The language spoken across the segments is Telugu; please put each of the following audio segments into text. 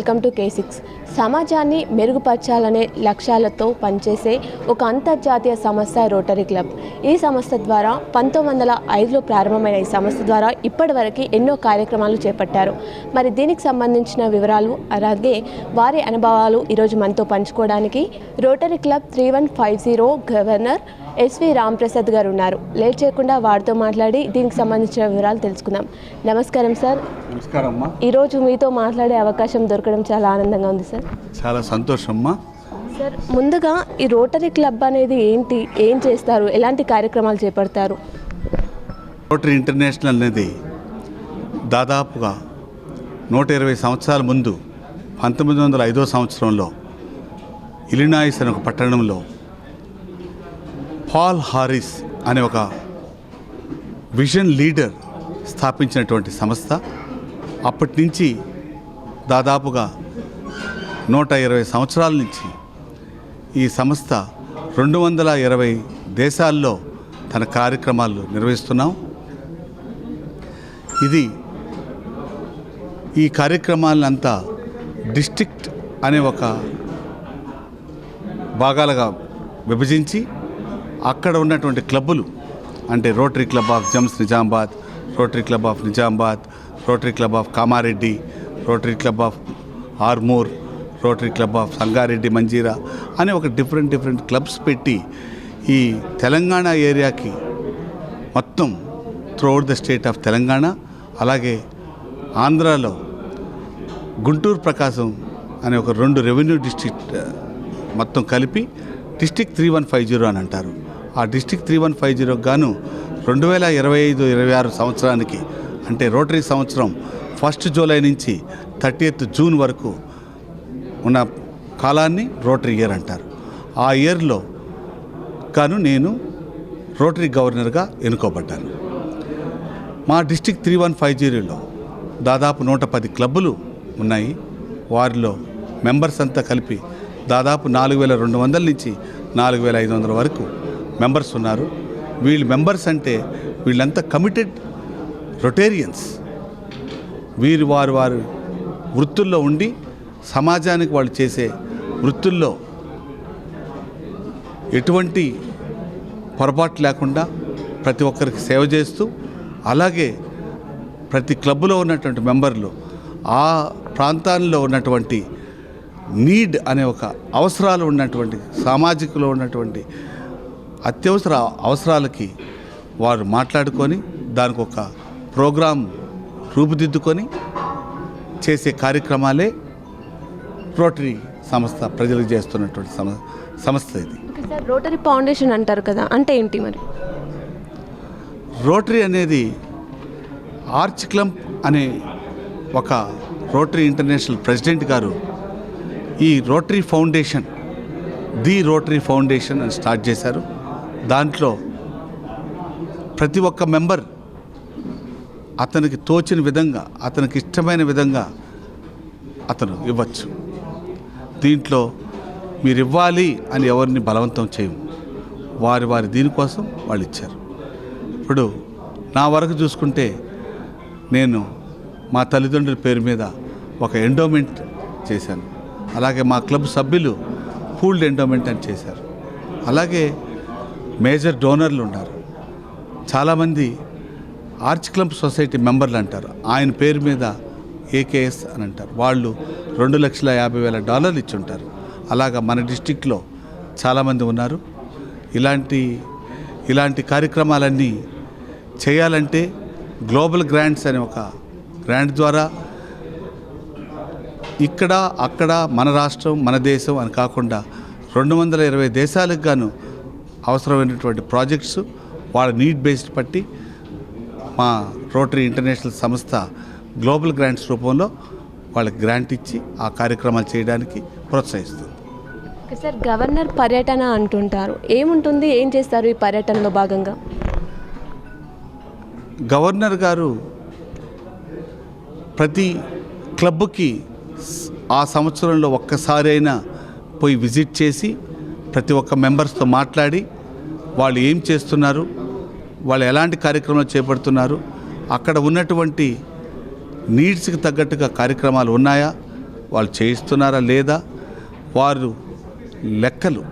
వెల్కమ్ టు కే సిక్స్ సమాజాన్ని మెరుగుపరచాలనే లక్ష్యాలతో పనిచేసే ఒక అంతర్జాతీయ సంస్థ రోటరీ క్లబ్ ఈ సంస్థ ద్వారా పంతొమ్మిది వందల ఐదులో ప్రారంభమైన ఈ సంస్థ ద్వారా ఇప్పటివరకు ఎన్నో కార్యక్రమాలు చేపట్టారు. మరి దీనికి సంబంధించిన వివరాలు అలాగే వారి అనుభవాలు ఈరోజు మనతో పంచుకోవడానికి rotary club three one five zero governor S V Ramprasad garu ఉన్నారు. లేట్ చేయకుండా వారితో మాట్లాడి దీనికి సంబంధించిన వివరాలు తెలుసుకుందాం. నమస్కారం సార్. నమస్కారం అమ్మా ఈరోజు మీతో మాట్లాడే అవకాశం దొరకడం చాలా ఆనందంగా ఉంది సార్. చాలా సంతోషం అమ్మా సార్ ముందుగా ఈ రోటరీ క్లబ్ అనేది ఏంటి? ఏం చేస్తారు? ఎలాంటి కార్యక్రమాలు చేపడతారు? రోటరీ ఇంటర్నేషనల్ అనేది దాదాపుగా నూట ఇరవై సంవత్సరాల ముందు పంతొమ్మిది వందల ఐదో సంవత్సరంలో ఇలినాయిస్ అనే ఒక పట్టణంలో పాల్ హారిస్ అనే ఒక విజన్ లీడర్ స్థాపించినటువంటి సంస్థ. అప్పటి నుంచి దాదాపుగా నూట ఇరవై సంవత్సరాల నుంచి ఈ సంస్థ రెండు వందల ఇరవై దేశాల్లో తన కార్యక్రమాలు నిర్వహిస్తున్నాం. ఇది ఈ కార్యక్రమాలంతా డిస్ట్రిక్ట్ అనే ఒక భాగాలుగా విభజించి అక్కడ ఉన్నటువంటి క్లబ్బులు అంటే rotary club of gems Nizamabad rotary club of Nizamabad rotary club of Kamareddy rotary club of Armoor rotary club of Sangareddy Manjira అనే ఒక డిఫరెంట్ డిఫరెంట్ క్లబ్స్ పెట్టి ఈ తెలంగాణ ఏరియాకి మొత్తం throughout the state of Telangana అలాగే ఆంధ్రాలో గుంటూరు ప్రకాశం అనే ఒక రెండు రెవెన్యూ డిస్ట్రిక్ట్ మొత్తం కలిపి district three one five zero అని అంటారు. ఆ డిస్టిక్ త్రీ వన్ ఫైవ్ జీరోకి గాను రెండు వేల ఇరవై ఐదు ఇరవై ఆరు సంవత్సరానికి అంటే రోటరీ సంవత్సరం ఫస్ట్ జూలై నుంచి థర్టీయత్ జూన్ వరకు ఉన్న కాలాన్ని రోటరీ ఇయర్ అంటారు. ఆ ఇయర్లో గాను నేను రోటరీ గవర్నర్గా ఎన్నుకోబడ్డాను. మా డిస్టిక్ త్రీ వన్ ఫైవ్ జీరోలో దాదాపు నూట పది క్లబ్బులు ఉన్నాయి. వారిలో మెంబర్స్ అంతా కలిపి దాదాపు నాలుగు వేల రెండు వందల నుంచి నాలుగు వేల ఐదు వందల వరకు మెంబర్స్ ఉన్నారు. వీళ్ళు మెంబర్స్ అంటే వీళ్ళంతా కమిటెడ్ రొటేరియన్స్. వీరు వారు వారు వృత్తుల్లో ఉండి సమాజానికి వాళ్ళు చేసే వృత్తుల్లో ఎటువంటి పొరపాటు లేకుండా ప్రతి ఒక్కరికి సేవ చేస్తూ అలాగే ప్రతి క్లబ్లో ఉన్నటువంటి మెంబర్లు ఆ ప్రాంతాల్లో ఉన్నటువంటి నీడ్ అనే ఒక అవసరాలు ఉన్నటువంటి సామాజికలో ఉన్నటువంటి అత్యవసర అవసరాలకి వారు మాట్లాడుకొని దానికి ఒక ప్రోగ్రాం రూపుదిద్దుకొని చేసే కార్యక్రమాలే రోటరీ సంస్థ ప్రజలకు చేస్తున్నటువంటి సమ సంస్థ ఇది. రోటరీ ఫౌండేషన్ అంటారు కదా అంటే ఏంటి మరి? రోటరీ అనేది ఆర్చ్ క్లంప్ అనే ఒక రోటరీ ఇంటర్నేషనల్ ప్రెసిడెంట్ గారు ఈ rotary foundation the rotary foundation అని స్టార్ట్ చేశారు. దాంట్లో ప్రతి ఒక్క మెంబర్ అతనికి తోచిన విధంగా అతనికి ఇష్టమైన విధంగా అతను ఇవ్వచ్చు. దీంట్లో మీరు ఇవ్వాలి అని ఎవరిని బలవంతం చేయము. వారి వారి దీనికోసం వాళ్ళు ఇచ్చారు. ఇప్పుడు నా వరకు చూసుకుంటే నేను మా తల్లిదండ్రుల పేరు మీద ఒక ఎండోమెంట్ చేశాను. అలాగే మా క్లబ్ సభ్యులు పూల్డ్ ఎండోమెంట్ అని చేశారు. అలాగే మేజర్ డోనర్లు ఉన్నారు. చాలామంది ఆర్చ్ క్లబ్ సొసైటీ మెంబర్లు అంటారు. ఆయన పేరు మీద ఏకేఎస్ అని అంటారు. వాళ్ళు రెండు లక్షల యాభై వేల డాలర్లు ఇచ్చి ఉంటారు అలాగా మన డిస్టిక్లో చాలామంది ఉన్నారు. ఇలాంటి ఇలాంటి కార్యక్రమాలన్నీ చేయాలంటే గ్లోబల్ గ్రాంట్స్ అనే ఒక గ్రాంట్ ద్వారా ఇక్కడ అక్కడ మన రాష్ట్రం మన దేశం అని కాకుండా రెండు వందల ఇరవై దేశాలకు గాను అవసరమైనటువంటి ప్రాజెక్ట్స్ వాళ్ళ నీడ్ బేస్డ్ బట్టి మా రోటరీ ఇంటర్నేషనల్ సంస్థ గ్లోబల్ గ్రాంట్స్ రూపంలో వాళ్ళకి గ్రాంట్ ఇచ్చి ఆ కార్యక్రమాలు చేయడానికి ప్రోత్సహిస్తుంది. సార్ గవర్నర్ పర్యటన అంటుంటారు. ఏముంటుంది? ఏం చేస్తారు ఈ పర్యటనలో భాగంగా? గవర్నర్ గారు ప్రతి క్లబ్కి ఆ సంవత్సరంలో ఒక్కసారి అయినా పోయి విజిట్ చేసి ప్రతి ఒక్క మెంబర్స్తో మాట్లాడి వాళ్ళు ఏం చేస్తున్నారు వాళ్ళు ఎలాంటి కార్యక్రమాలు చేపడుతున్నారు అక్కడ ఉన్నటువంటి నీడ్స్కి తగ్గట్టుగా కార్యక్రమాలు ఉన్నాయా వాళ్ళు చేయిస్తున్నారా లేదా వారు లెక్కలు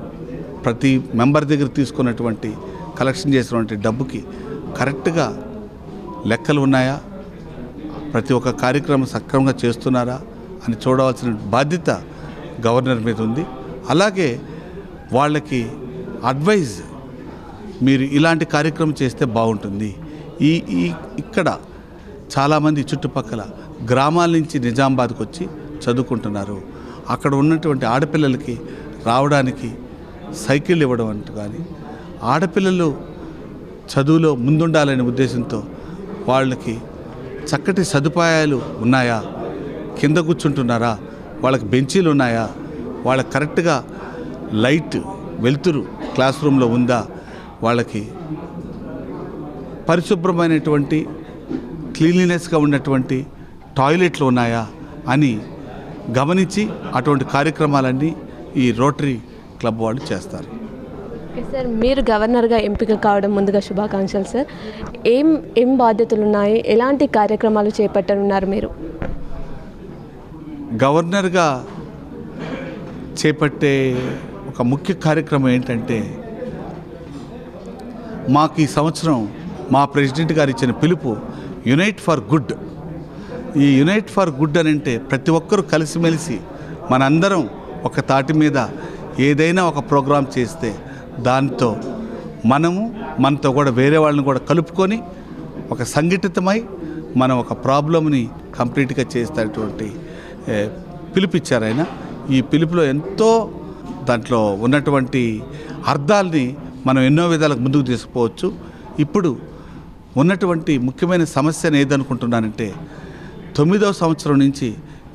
ప్రతి మెంబర్ దగ్గర తీసుకున్నటువంటి కలెక్షన్ చేసినటువంటి డబ్బుకి కరెక్ట్గా లెక్కలు ఉన్నాయా ప్రతి ఒక్క కార్యక్రమం సక్రమంగా చేస్తున్నారా అని చూడవలసిన బాధ్యత గవర్నర్ మీద ఉంది. అలాగే వాళ్ళకి అడ్వైజ్ మీరు ఇలాంటి కార్యక్రమం చేస్తే బాగుంటుంది. ఈ ఈ ఇక్కడ చాలామంది చుట్టుపక్కల గ్రామాల నుంచి నిజామాబాద్కి వచ్చి చదువుకుంటున్నారు. అక్కడ ఉన్నటువంటి ఆడపిల్లలకి రావడానికి సైకిల్ ఇవ్వడం అంటూ కానీ ఆడపిల్లలు చదువులో ముందుండాలనే ఉద్దేశంతో వాళ్ళకి చక్కటి సదుపాయాలు ఉన్నాయా? కింద కూర్చుంటున్నారా? వాళ్ళకి బెంచీలు ఉన్నాయా? వాళ్ళకి కరెక్ట్గా లైట్ వెలుతురు క్లాస్ రూమ్లో ఉందా వాళ్ళకి పరిశుభ్రమైనటువంటి క్లీన్లీనెస్గా ఉన్నటువంటి టాయిలెట్లు ఉన్నాయా అని గమనించి అటువంటి కార్యక్రమాలన్నీ ఈ రోటరీ క్లబ్ వాళ్ళు చేస్తారు. సార్ మీరు గవర్నర్గా ఎంపిక కావడం ముందుగా శుభాకాంక్షలు సార్ ఏం ఏం బాధ్యతలు ఉన్నాయి? ఎలాంటి కార్యక్రమాలు చేపట్టనున్నారు మీరు? గవర్నర్గా చేపట్టే ఒక ముఖ్య కార్యక్రమం ఏంటంటే మాకు ఈ సంవత్సరం మా ప్రెసిడెంట్ గారు ఇచ్చిన పిలుపు యునైట్ ఫర్ గుడ్. ఈ యునైట్ ఫర్ గుడ్ అని అంటే ప్రతి ఒక్కరూ కలిసిమెలిసి మనందరం ఒక తాటి మీద ఏదైనా ఒక ప్రోగ్రాం చేస్తే దాంతో మనము మనతో కూడా వేరే వాళ్ళని కూడా కలుపుకొని ఒక సంఘటితమై మనం ఒక ప్రాబ్లమ్ని కంప్లీట్గా చేసేటటువంటి ఏ, పిలుపిచ్చారు ఆయన. ఈ పిలుపులో ఎంతో దాంట్లో ఉన్నటువంటి అర్థాలని మనం ఎన్నో విధాలకు ముందుకు తీసుకుపోవచ్చు. ఇప్పుడు ఉన్నటువంటి ముఖ్యమైన సమస్యను ఏదనుకుంటున్నానంటే తొమ్మిదవ సంవత్సరం నుంచి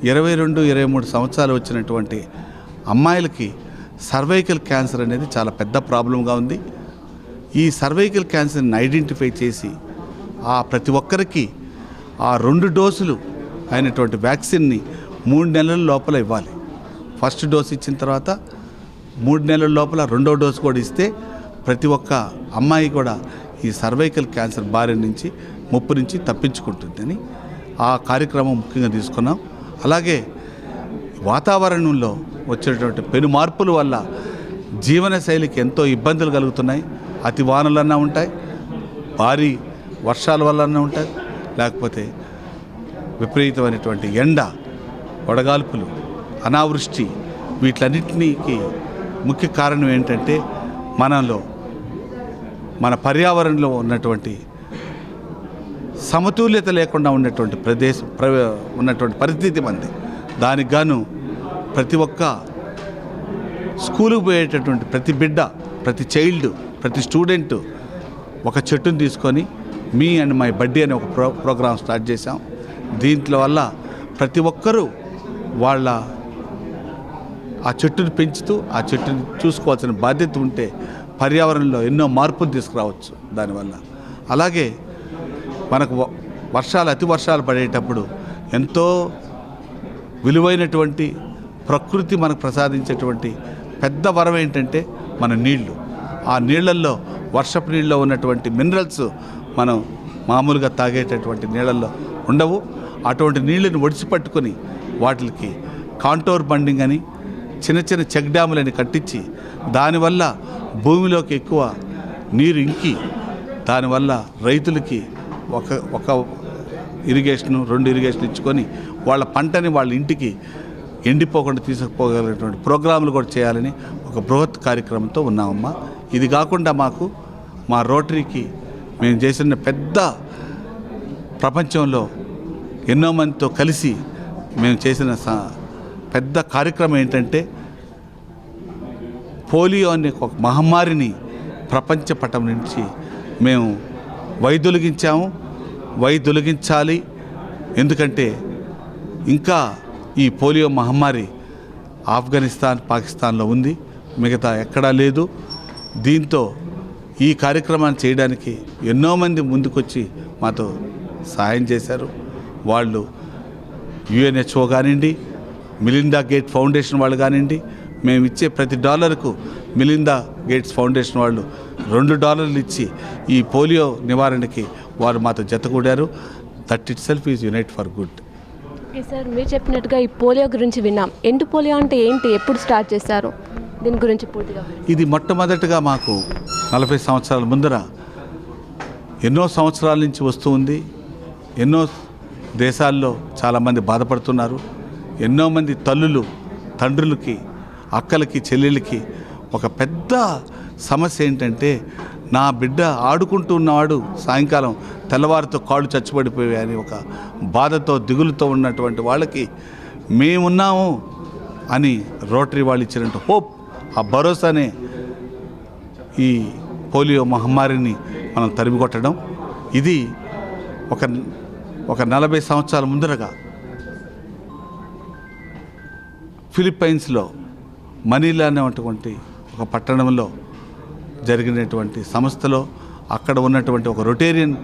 ఇరవై రెండు ఇరవై మూడు సంవత్సరాలు వచ్చినటువంటి అమ్మాయిలకి సర్వైకల్ క్యాన్సర్ అనేది చాలా పెద్ద ప్రాబ్లంగా ఉంది. ఈ సర్వైకల్ క్యాన్సర్ని ఐడెంటిఫై చేసి ఆ ప్రతి ఒక్కరికి ఆ రెండు డోసులు అయినటువంటి వ్యాక్సిన్ని మూడు నెలల లోపల ఇవ్వాలి. ఫస్ట్ డోస్ ఇచ్చిన తర్వాత మూడు నెలల లోపల రెండో డోసు కూడా ఇస్తే ప్రతి ఒక్క అమ్మాయి కూడా ఈ సర్వైకల్ క్యాన్సర్ బారి నుంచి ముప్పు నుంచి తప్పించుకుంటుందని ఆ కార్యక్రమం ముఖ్యంగా తీసుకున్నాం. అలాగే వాతావరణంలో వచ్చేటువంటి పెను మార్పుల వల్ల జీవనశైలికి ఎంతో ఇబ్బందులు కలుగుతున్నాయి. అతి వానలన్నా ఉంటాయి భారీ వర్షాల వల్లన్నా ఉంటాయి లేకపోతే విపరీతమైనటువంటి ఎండ వడగాల్పులు అనావృష్టి వీటన్నిటికీ ముఖ్య కారణం ఏంటంటే మనలో మన పర్యావరణంలో ఉన్నటువంటి సమతుల్యత లేకుండా ఉన్నటువంటి ప్రదేశం ప్ర ఉన్నటువంటి పరిస్థితి మంది. దానికి గాను ప్రతి ఒక్క స్కూలుకు పోయేటటువంటి ప్రతి బిడ్డ ప్రతి చైల్డ్ ప్రతి స్టూడెంట్ ఒక చెట్టును తీసుకొని మీ అండ్ మై బడ్డీ అనే ఒక ప్రో ప్రోగ్రాం స్టార్ట్ చేశాం. దీంట్లో వల్ల ప్రతి ఒక్కరూ వాళ్ళ ఆ చెట్టును పెంచుతూ ఆ చెట్టుని చూసుకోవాల్సిన బాధ్యత ఉంటే పర్యావరణంలో ఎన్నో మార్పులు తీసుకురావచ్చు దానివల్ల. అలాగే మనకు వ- వర్షాలు అతి వర్షాలు పడేటప్పుడు ఎంతో విలువైనటువంటి ప్రకృతి మనకు ప్రసాదించేటువంటి పెద్ద వరం ఏంటంటే మన నీళ్ళు. ఆ నీళ్ళల్లో వర్షపు నీళ్ళలో ఉన్నటువంటి మినరల్స్ మనం మామూలుగా తాగేటటువంటి నీళ్ళల్లో ఉండవు. అటువంటి నీళ్ళని ఒడిచిపట్టుకొని వాటికి కాంటోర్ బండింగ్ అని చిన్న చిన్న చెక్ డ్యాములని కట్టించి దానివల్ల భూమిలోకి ఎక్కువ నీరు ఇంకి దానివల్ల రైతులకి ఒక ఒక ఇరిగేషను రెండు ఇరిగేషన్ ఇచ్చుకొని వాళ్ళ పంటని వాళ్ళ ఇంటికి ఎండిపోకుండా తీసుకుపోగలిగినటువంటి ప్రోగ్రాములు కూడా చేయాలని ఒక బృహత్ కార్యక్రమంతో ఉన్నామమ్మా. ఇది కాకుండా మాకు మా రోటరీకి మేము చేసిన పెద్ద ప్రపంచంలో ఎన్నో మందితో కలిసి మేము చేసిన స- పెద్ద కార్యక్రమం ఏంటంటే పోలియో అనే ఒక మహమ్మారిని ప్రపంచ పటం నుంచి మేము వైదొలిగించాము. వైదొలిగించాలి. ఎందుకంటే ఇంకా ఈ పోలియో మహమ్మారి ఆఫ్ఘనిస్తాన్ పాకిస్తాన్లో ఉంది. మిగతా ఎక్కడా లేదు. దీంతో ఈ కార్యక్రమాన్ని చేయడానికి ఎన్నో మంది ముందుకొచ్చి మాతో సాయం చేశారు. వాళ్ళు యుఎన్హెచ్ఓ కానివ్వండి మిలిందా గేట్ ఫౌండేషన్ వాళ్ళు కానివ్వండి మేము ఇచ్చే ప్రతి డాలర్కు మిలిందా గేట్స్ ఫౌండేషన్ వాళ్ళు రెండు డాలర్లు ఇచ్చి ఈ పోలియో నివారణకి వారు మాతో జతకూడారు. That itself is unite for good sir మీరు చెప్పినట్టుగా ఈ పోలియో గురించి విన్నాం. ఎండు పోలియో అంటే ఏంటి? ఎప్పుడు స్టార్ట్ చేశారు? దీని గురించి పూర్తిగా. ఇది మొట్టమొదటిగా మాకు నలభై సంవత్సరాల ముందర ఎన్నో సంవత్సరాల నుంచి వస్తూ ఉంది. ఎన్నో దేశాల్లో చాలామంది బాధపడుతున్నారు. ఎన్నో మంది తల్లులు తండ్రులకి అక్కలకి చెల్లెళ్ళకి ఒక పెద్ద సమస్య ఏంటంటే నా బిడ్డ ఆడుకుంటూ ఉన్నవాడు సాయంకాలం తెల్లవారితో కాళ్ళు చచ్చిపడిపోయాయని ఒక బాధతో దిగులుతో ఉన్నటువంటి వాళ్ళకి మేమున్నాము అని రోటరీ వాళ్ళు ఇచ్చినట్టు హోప్ ఆ భరోసానే ఈ పోలియో మహమ్మారిని మనం తరిమికొట్టడం. ఇది ఒక ఒక నలభై సంవత్సరాల ముందరగా ఫిలిప్పైన్స్లో మనీలా అనేటువంటి ఒక పట్టణంలో జరిగినటువంటి సంస్థలో అక్కడ ఉన్నటువంటి ఒక రొటేరియన్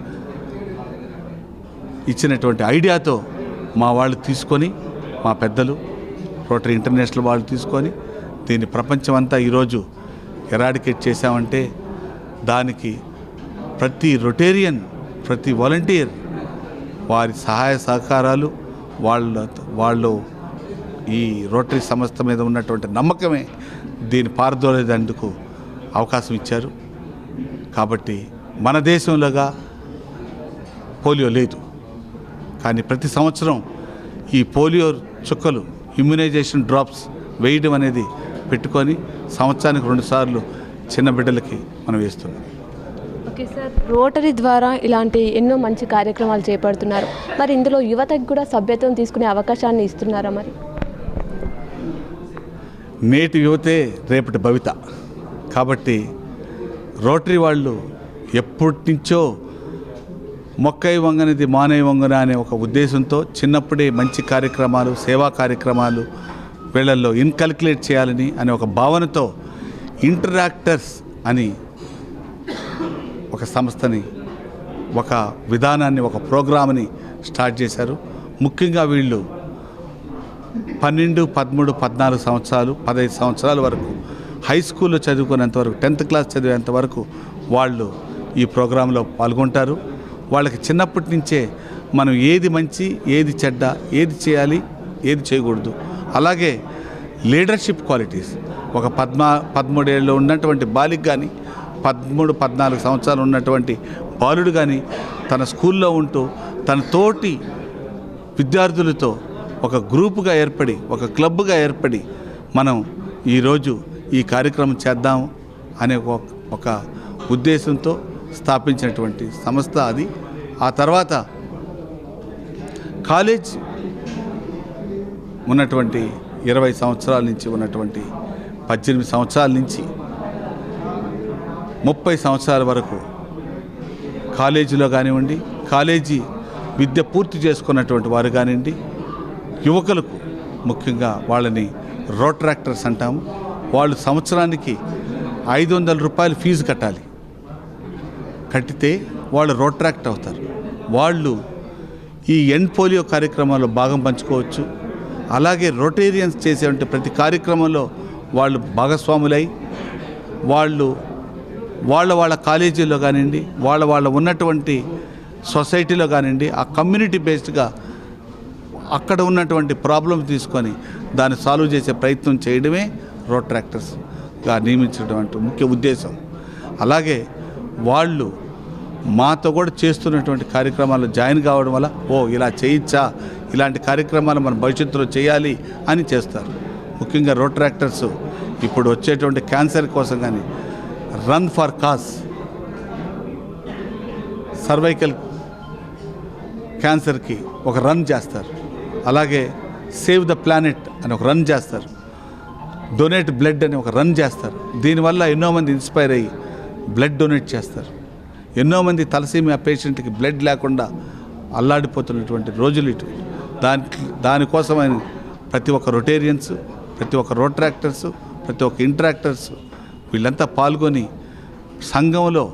ఇచ్చినటువంటి ఐడియాతో మా వాళ్ళు తీసుకొని మా పెద్దలు రోటరీ ఇంటర్నేషనల్ వాళ్ళు తీసుకొని దీన్ని ప్రపంచమంతా ఈరోజు ఎరాడికేట్ చేశామంటే దానికి ప్రతి రొటేరియన్ ప్రతి వాలంటీర్ వారి సహాయ సహకారాలు వాళ్ళ వాళ్ళు ఈ రోటరీ సంస్థ మీద ఉన్నటువంటి నమ్మకమే దీన్ని పారదోలేదందుకు అవకాశం ఇచ్చారు. కాబట్టి మన దేశంలోగా పోలియో లేదు. కానీ ప్రతి సంవత్సరం ఈ పోలియో చుక్కలు ఇమ్యునైజేషన్ డ్రాప్స్ వేయడం అనేది పెట్టుకొని సంవత్సరానికి రెండుసార్లు చిన్న బిడ్డలకి మనం వేస్తున్నాం. ఓకే సార్ రోటరీ ద్వారా ఇలాంటి ఎన్నో మంచి కార్యక్రమాలు చేపడుతున్నారు. మరి ఇందులో యువతకు కూడా సభ్యత్వం తీసుకునే అవకాశాన్ని ఇస్తున్నారా మరి? నేటి యువతే రేపటి భవిత. కాబట్టి రోటరీ వాళ్ళు ఎప్పటి నుంచో మొక్కై వంగనిది మానై వంగన అనే ఒక ఉద్దేశంతో చిన్నప్పుడే మంచి కార్యక్రమాలు సేవా కార్యక్రమాలు వీళ్ళల్లో ఇన్కల్క్యులేట్ చేయాలని అనే ఒక భావనతో ఇంటరాక్టర్స్ అని ఒక సంస్థని ఒక విధానాన్ని ఒక ప్రోగ్రామ్ని స్టార్ట్ చేశారు. ముఖ్యంగా వీళ్ళు పన్నెండు పదమూడు పద్నాలుగు సంవత్సరాలు పదహైదు సంవత్సరాల వరకు హై స్కూల్లో చదువుకునేంత వరకు టెన్త్ క్లాస్ చదివేంత వరకు వాళ్ళు ఈ ప్రోగ్రాంలో పాల్గొంటారు. వాళ్ళకి చిన్నప్పటి నుంచే మనం ఏది మంచి ఏది చెడ్డ ఏది చేయాలి ఏది చేయకూడదు. అలాగే లీడర్షిప్ క్వాలిటీస్. ఒక పద్మా పదమూడేళ్ళు ఉన్నటువంటి బాలిక కానీ పదమూడు పద్నాలుగు సంవత్సరాలు ఉన్నటువంటి బాలుడు కానీ తన స్కూల్లో ఉంటూ తన తోటి విద్యార్థులతో ఒక గ్రూపుగా ఏర్పడి ఒక క్లబ్గా ఏర్పడి మనం ఈరోజు ఈ కార్యక్రమం చేద్దాం అనే ఒక- ఒక ఉద్దేశంతో స్థాపించినటువంటి సంస్థ అది. ఆ తర్వాత కాలేజ్ ఉన్నటువంటి ఇరవై సంవత్సరాల నుంచి ఉన్నటువంటి పద్దెనిమిది సంవత్సరాల నుంచి ముప్పై సంవత్సరాల వరకు కాలేజీలో కానివ్వండి కాలేజీ విద్య పూర్తి చేసుకున్నటువంటి వారు కానివ్వండి యువకులకు ముఖ్యంగా వాళ్ళని రోట్రాక్టర్స్ అంటాము. వాళ్ళు సంవత్సరానికి ఐదు వందల రూపాయలు ఫీజు కట్టాలి. కట్టితే వాళ్ళు రోట్రాక్ట్ అవుతారు. వాళ్ళు ఈ ఎండ్ పోలియో కార్యక్రమాల్లో భాగం పంచుకోవచ్చు. అలాగే రొటేరియన్స్ చేసేటువంటి ప్రతి కార్యక్రమంలో వాళ్ళు భాగస్వాములై వాళ్ళు వాళ్ళ వాళ్ళ కాలేజీలో కానివ్వండి వాళ్ళ వాళ్ళ ఉన్నటువంటి సొసైటీలో కానివ్వండి ఆ కమ్యూనిటీ బేస్డ్గా అక్కడ ఉన్నటువంటి ప్రాబ్లం తీసుకొని దాన్ని సాల్వ్ చేసే ప్రయత్నం చేయడమే రోడ్ ట్రాక్టర్స్గా నియమించడం ముఖ్య ఉద్దేశం. అలాగే వాళ్ళు మాతో కూడా చేస్తున్నటువంటి కార్యక్రమాల్లో జాయిన్ కావడం వల్ల ఓ ఇలా చేయొచ్చా ఇలాంటి కార్యక్రమాలు మన భవిష్యత్తులో చేయాలి అని చేస్తారు. ముఖ్యంగా రోడ్ ట్రాక్టర్స్ ఇప్పుడు వచ్చేటువంటి క్యాన్సర్ కోసం కానీ రన్ ఫర్ కాస్ సర్వైకల్ క్యాన్సర్కి ఒక రన్ చేస్తారు. అలాగే సేవ్ ద ప్లానెట్ అని ఒక రన్ చేస్తారు. డొనేట్ బ్లడ్ అని ఒక రన్ చేస్తారు. దీనివల్ల ఎన్నో మంది ఇన్స్పైర్ అయ్యి బ్లడ్ డొనేట్ చేస్తారు. ఎన్నో మంది తలసీమియా పేషెంట్కి బ్లడ్ లేకుండా అల్లాడిపోతున్నటువంటి రోజులు ఇటు. దాని దానికోసమని ప్రతి ఒక్క రొటేరియన్స్ ప్రతి ఒక్క రోట్రాక్టర్స్ ప్రతి ఒక్క ఇంట్రాక్టర్స్ వీళ్ళంతా పాల్గొని సంఘంలో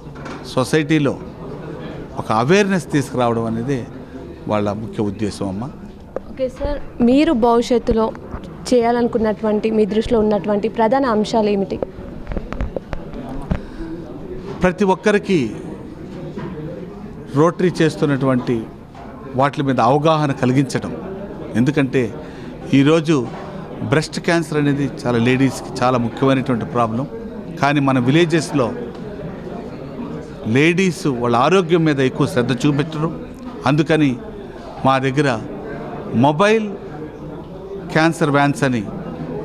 సొసైటీలో ఒక అవేర్నెస్ తీసుకురావడం అనేది వాళ్ళ ముఖ్య ఉద్దేశం అమ్మ. Okay sir. మీరు భవిష్యత్తులో చేయాలనుకున్నటువంటి మీ దృష్టిలో ఉన్నటువంటి ప్రధాన అంశాలు ఏమిటి? ప్రతి ఒక్కరికి రోటరీ చేస్తున్నటువంటి వాటి మీద అవగాహన కలిగించడం. ఎందుకంటే ఈరోజు బ్రెస్ట్ క్యాన్సర్ అనేది చాలా లేడీస్కి చాలా ముఖ్యమైనటువంటి ప్రాబ్లం. కానీ మన విలేజెస్లో లేడీస్ వాళ్ళ ఆరోగ్యం మీద ఎక్కువ శ్రద్ధ చూపించడం అందుకని మా దగ్గర మొబైల్ క్యాన్సర్ వ్యాన్స్ అని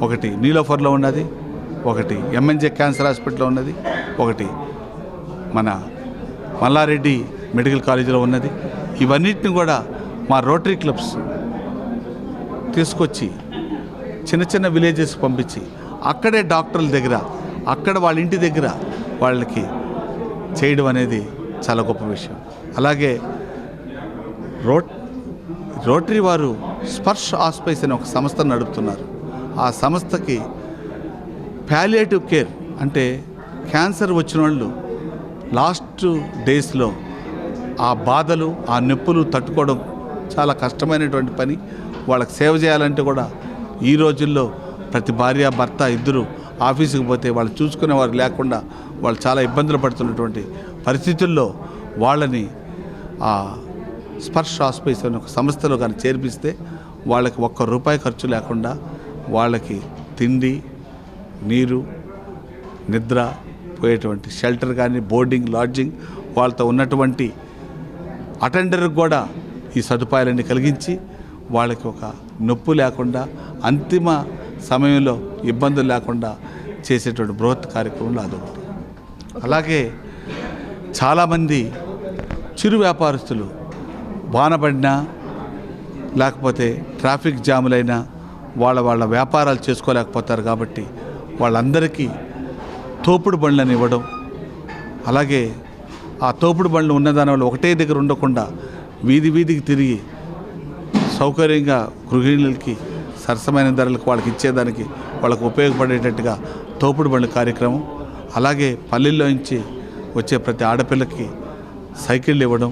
ఒకటి నీలోఫర్లో ఉన్నది ఒకటి ఎంఎన్జే క్యాన్సర్ హాస్పిటల్లో ఉన్నది ఒకటి మన మల్లారెడ్డి మెడికల్ కాలేజీలో ఉన్నది. ఇవన్నిటిని కూడా మా రోటరీ క్లబ్స్ తీసుకొచ్చి చిన్న చిన్న విలేజెస్ పంపించి అక్కడే డాక్టర్ల దగ్గర అక్కడ వాళ్ళ ఇంటి దగ్గర వాళ్ళకి చేయడం అనేది చాలా గొప్ప విషయం. అలాగే రోట్ రోటరీ వారు స్పర్శ ఆస్పైస్ అనే ఒక సంస్థను నడుపుతున్నారు. ఆ సంస్థకి ప్యాలియేటివ్ కేర్ అంటే క్యాన్సర్ వచ్చిన వాళ్ళు లాస్ట్ డేస్లో ఆ బాధలు ఆ నొప్పులు తట్టుకోవడం చాలా కష్టమైనటువంటి పని. వాళ్ళకి సేవ చేయాలంటే కూడా ఈ రోజుల్లో ప్రతి భార్య భర్త ఇద్దరు ఆఫీసుకు పోతే వాళ్ళు చూసుకునే వారు లేకుండా వాళ్ళు చాలా ఇబ్బందులు పడుతున్నటువంటి పరిస్థితుల్లో వాళ్ళని ఆ స్పర్శ ఆస్పైస్ అనే ఒక సంస్థలో కానీ చేర్పిస్తే వాళ్ళకి ఒక్క రూపాయి ఖర్చు లేకుండా వాళ్ళకి తిండి నీరు నిద్ర పోయేటువంటి షెల్టర్ కానీ బోర్డింగ్ లాడ్జింగ్ వాళ్ళతో ఉన్నటువంటి అటెండర్కి కూడా ఈ సదుపాయాలన్నీ కలిగించి వాళ్ళకి ఒక నొప్పి లేకుండా అంతిమ సమయంలో ఇబ్బందులు లేకుండా చేసేటువంటి బృహత్ కార్యక్రమంలో అదొకటి అలాగే చాలామంది చిరు వ్యాపారస్తులు వానబడినా లేకపోతే ట్రాఫిక్ జాములైనా వాళ్ళ వాళ్ళ వ్యాపారాలు చేసుకోలేకపోతారు కాబట్టి వాళ్ళందరికీ తోపుడు బండ్లను ఇవ్వడం అలాగే ఆ తోపుడు బండ్లు ఉన్నదాని వల్ల ఒకటే దగ్గర ఉండకుండా వీధి వీధికి తిరిగి సౌకర్యంగా గృహిణులకి సరసమైన ధరలకు వాళ్ళకి ఇచ్చేదానికి వాళ్ళకు ఉపయోగపడేటట్టుగా తోపుడు బండ్ల కార్యక్రమం అలాగే పల్లెల్లో నుంచి వచ్చే ప్రతి ఆడపిల్లకి సైకిళ్ళు ఇవ్వడం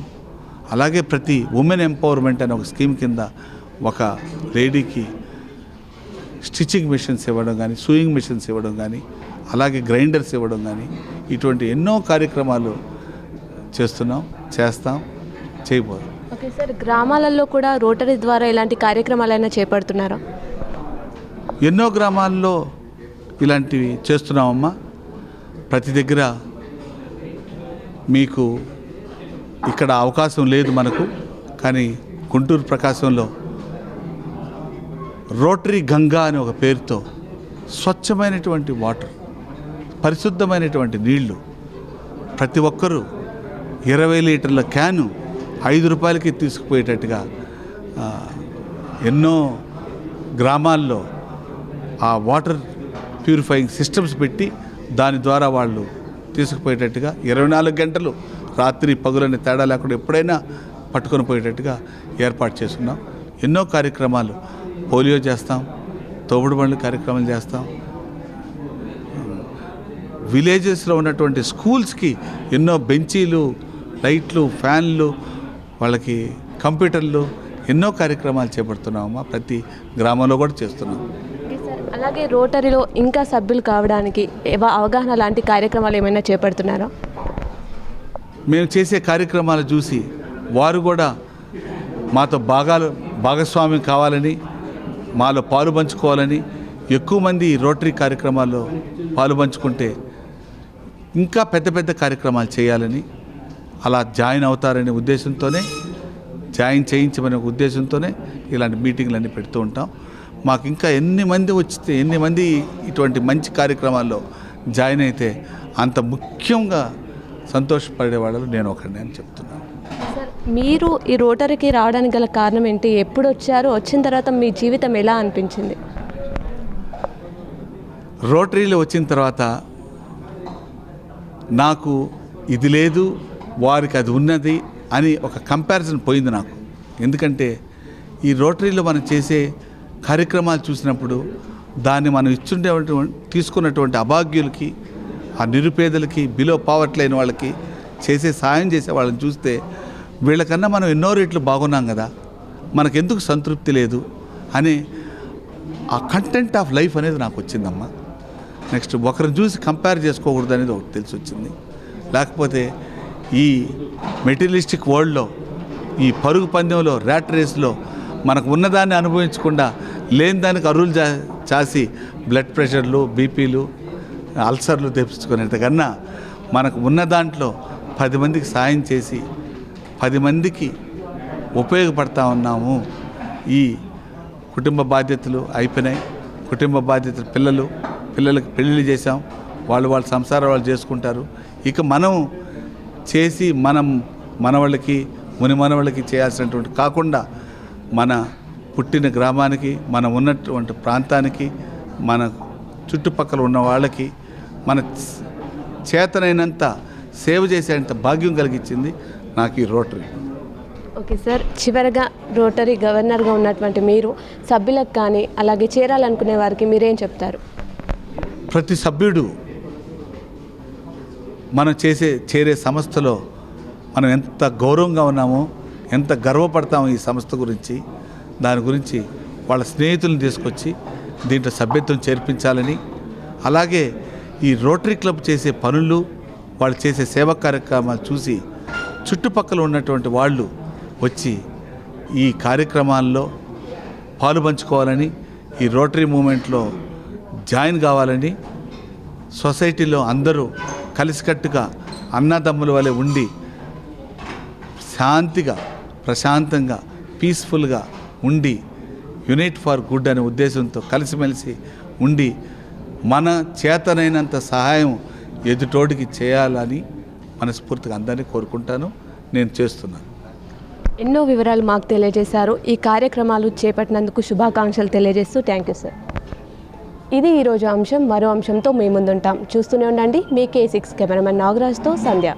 అలాగే ప్రతి ఉమెన్ ఎంపవర్మెంట్ అనే ఒక స్కీమ్ కింద ఒక లేడీకి స్టిచ్చింగ్ మిషన్స్ ఇవ్వడం కానీ సూయింగ్ మిషన్స్ ఇవ్వడం కానీ అలాగే గ్రైండర్స్ ఇవ్వడం కానీ ఇటువంటి ఎన్నో కార్యక్రమాలు చేస్తున్నాం చేస్తాం చేయబోదు ఓకే సార్ గ్రామాలలో కూడా రోటరీ ద్వారా ఇలాంటి కార్యక్రమాలైనా చేపడుతున్నారా? ఎన్నో గ్రామాల్లో ఇలాంటివి చేస్తున్నామమ్మా. ప్రతి దగ్గర మీకు ఇక్కడ అవకాశం లేదు మనకు కానీ గుంటూరు ప్రకాశంలో రోటరీ గంగా అనే ఒక పేరుతో స్వచ్ఛమైనటువంటి వాటర్ పరిశుద్ధమైనటువంటి నీళ్ళు ప్రతి ఒక్కరూ ఇరవై లీటర్ల క్యాను ఐదు రూపాయలకి తీసుకుపోయేటట్టుగా ఎన్నో గ్రామాల్లో ఆ వాటర్ ప్యూరిఫైయింగ్ సిస్టమ్స్ పెట్టి దాని ద్వారా వాళ్ళు తీసుకుపోయేటట్టుగా ఇరవై నాలుగు గంటలు రాత్రి పగులని తేడా లేకుండా ఎప్పుడైనా పట్టుకొని పోయేటట్టుగా ఏర్పాటు చేస్తున్నాం ఎన్నో కార్యక్రమాలు. పోలియో చేస్తాం తోపుడు బండ్లు కార్యక్రమాలు చేస్తాం. విలేజెస్లో ఉన్నటువంటి స్కూల్స్కి ఎన్నో బెంచీలు లైట్లు ఫ్యాన్లు వాళ్ళకి కంప్యూటర్లు ఎన్నో కార్యక్రమాలు చేపడుతున్నామమ్మా. ప్రతి గ్రామంలో కూడా చేస్తున్నాం. అలాగే రోటరీలో ఇంకా సభ్యులు కావడానికి ఏవా అవగాహన లాంటి కార్యక్రమాలు ఏమైనా చేపడుతున్నారా? మేము చేసే కార్యక్రమాలు చూసి వారు కూడా మాతో భాగాలు భాగస్వామ్యం కావాలని మాలో పాలు పంచుకోవాలని ఎక్కువ మంది రోటరీ కార్యక్రమాల్లో పాలు పంచుకుంటే ఇంకా పెద్ద పెద్ద కార్యక్రమాలు చేయాలని అలా జాయిన్ అవుతారనే ఉద్దేశంతోనే జాయిన్ చేయించమనే ఉద్దేశంతోనే ఇలాంటి మీటింగ్లన్నీ పెడుతూ ఉంటాం. మాకు ఇంకా ఎన్ని మంది వచ్చితే ఎన్ని మంది ఇటువంటి మంచి కార్యక్రమాల్లో జాయిన్ అయితే అంత ముఖ్యంగా సంతోషపడే వాళ్ళు నేను ఒకడిని అని చెప్తున్నాను సార్ మీరు ఈ రోటరీకి రావడానికి గల కారణం ఏంటి? ఎప్పుడు వచ్చారు? వచ్చిన తర్వాత మీ జీవితం ఎలా అనిపించింది? రోటరీలో వచ్చిన తర్వాత నాకు ఇది లేదు వారికి అది ఉన్నది అని ఒక కంపారిజన్ పోయింది నాకు. ఎందుకంటే ఈ రోటరీలో మనం చేసే కార్యక్రమాలు చూసినప్పుడు దాన్ని మనం ఇచ్చుండేటువంటి తీసుకున్నటువంటి అభాగ్యులకి ఆ నిరుపేదలకి బిలో పావర్టీ లేని వాళ్ళకి చేసే సాయం చేసే వాళ్ళని చూస్తే వీళ్ళకన్నా మనం ఎన్నో రేట్లు బాగున్నాం కదా మనకెందుకు సంతృప్తి లేదు అని ఆ కంటెంట్ ఆఫ్ లైఫ్ అనేది నాకు వచ్చిందమ్మా. నెక్స్ట్ ఒకరిని చూసి కంపేర్ చేసుకోకూడదు అనేది ఒకటి తెలిసి వచ్చింది. లేకపోతే ఈ మెటీరియలిస్టిక్ వరల్డ్లో ఈ పరుగు పందెంలో ర్యాట్ రేస్లో మనకు ఉన్నదాన్ని అనుభవించకుండా లేని దానికి అరువులు చా చాసి బ్లడ్ ప్రెషర్లు బీపీలు అల్సర్లు తెప్పించుకునేంతకన్నా మనకు ఉన్న దాంట్లో పది మందికి సాయం చేసి పది మందికి ఉపయోగపడతా ఉన్నాము. ఈ కుటుంబ బాధ్యతలు అయిపోయినాయి. కుటుంబ బాధ్యతలు పిల్లలు పిల్లలకి పెళ్ళిళ్ళు చేసాం వాళ్ళు వాళ్ళ సంసారం వాళ్ళు చేసుకుంటారు. ఇక మనం చేసి మనం మనవాళ్ళకి ముని మనవాళ్ళకి చేయాల్సినటువంటి కాకుండా మన పుట్టిన గ్రామానికి మనం ఉన్నటువంటి ప్రాంతానికి మన చుట్టుపక్కల ఉన్న వాళ్ళకి మన చేతనైనంత సేవ చేసేంత భాగ్యం కలిగించింది నాకు ఈ రోటరీ. ఓకే సార్ చివరగా రోటరీ గవర్నర్గా ఉన్నటువంటి మీరు సభ్యులకు కానీ అలాగే చేరాలనుకునే వారికి మీరేం చెప్తారు? ప్రతి సభ్యుడు మనం చేసే చేరే సంస్థలో మనం ఎంత గౌరవంగా ఉన్నామో ఎంత గర్వపడతామో ఈ సంస్థ గురించి దాని గురించి వాళ్ళ స్నేహితులను తీసుకొచ్చి దీంట్లో సభ్యత్వం చేర్పించాలని అలాగే ఈ రోటరీ క్లబ్ చేసే పనులు వాళ్ళు చేసే సేవా కార్యక్రమాలు చూసి చుట్టుపక్కల ఉన్నటువంటి వాళ్ళు వచ్చి ఈ కార్యక్రమాల్లో పాలు పంచుకోవాలని ఈ రోటరీ మూమెంట్లో జాయిన్ కావాలని సొసైటీలో అందరూ కలిసికట్టుగా అన్నదమ్ముల వలె ఉండి శాంతిగా ప్రశాంతంగా పీస్ఫుల్గా ఉండి యునైట్ ఫర్ గుడ్ అనే ఉద్దేశంతో కలిసిమెలిసి ఉండి మన చేతనైనంత సహాయం ఎదుటోడికి చేయాలని మనస్ఫూర్తిగా అందరినీ కోరుకుంటాను. నేను చేస్తున్నాను. ఎన్నో వివరాలు మాకు తెలియజేశారు. ఈ కార్యక్రమాలు చేపట్టినందుకు శుభాకాంక్షలు తెలియజేస్తూ థ్యాంక్ యూ సార్. ఇది ఈరోజు అంశం. మరో అంశంతో మీ ముందుంటాం. చూస్తూనే ఉండండి మీ కే సిక్స్ కెమెరామెన్ నాగరాజ్తో సంధ్య.